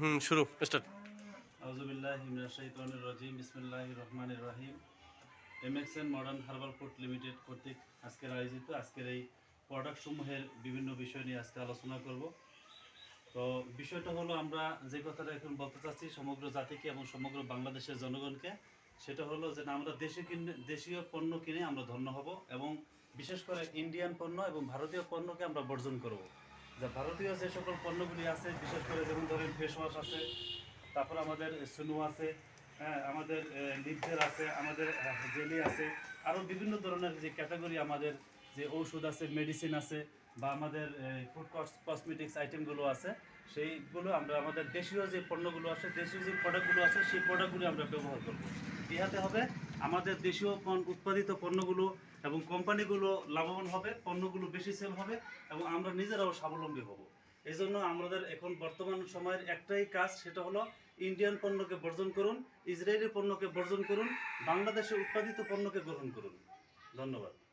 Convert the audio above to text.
হুম, শুরু স্টার্ট রাজিম রহমানির রহিম। এমএক্সএন মডার্ন ফুড লিমিটেড কর্তৃক আয়োজিত, আজকের এই বিভিন্ন বিষয় নিয়ে আজকে আলোচনা করব। তো বিষয়টা হলো, আমরা যে কথাটা এখন বলতে চাচ্ছি, সমগ্র জাতিকে এবং সমগ্র বাংলাদেশের জনগণকে, সেটা হলো যে আমরা দেশে কিনে, দেশীয় পণ্য কিনে আমরা ধন্য হব এবং বিশেষ করে ইন্ডিয়ান পণ্য এবং ভারতীয় পণ্যকে আমরা বর্জন করব। যা ভারতীয় যে সকল পণ্যগুলি আছে, বিশেষ করে যেমন ধরেন ফেস ওয়াশ আছে, তারপর আমাদের সুনু আছে হ্যাঁ আমাদের লিপজেল আছে, আমাদের জেলি আছে আরও বিভিন্ন ধরনের যে ক্যাটাগরি আমাদের যে ঔষধ আছে মেডিসিন আছে, বা আমাদের ফুড কসমেটিক্স আইটেমগুলো আছে, সেইগুলো আমরা আমাদের দেশীয় যে পণ্যগুলো আছে, দেশীয় যে প্রোডাক্টগুলো আছে, সেই প্রোডাক্টগুলো আমরা ব্যবহার করব। ইহাতে হবে আমাদের দেশীয় উৎপাদিত পণ্যগুলো এবং কোম্পানিগুলো লাভবান হবে, পণ্যগুলো বেশি সেল হবে এবং আমরা নিজেরাও স্বাবলম্বী হব। এই জন্য আমাদের এখন বর্তমান সময়ের একটাই কাজ, সেটা হলো ইন্ডিয়ান পণ্যকে বর্জন করুন ইসরায়েলি পণ্যকে বর্জন করুন, বাংলাদেশে উৎপাদিত পণ্যকে গ্রহণ করুন। ধন্যবাদ।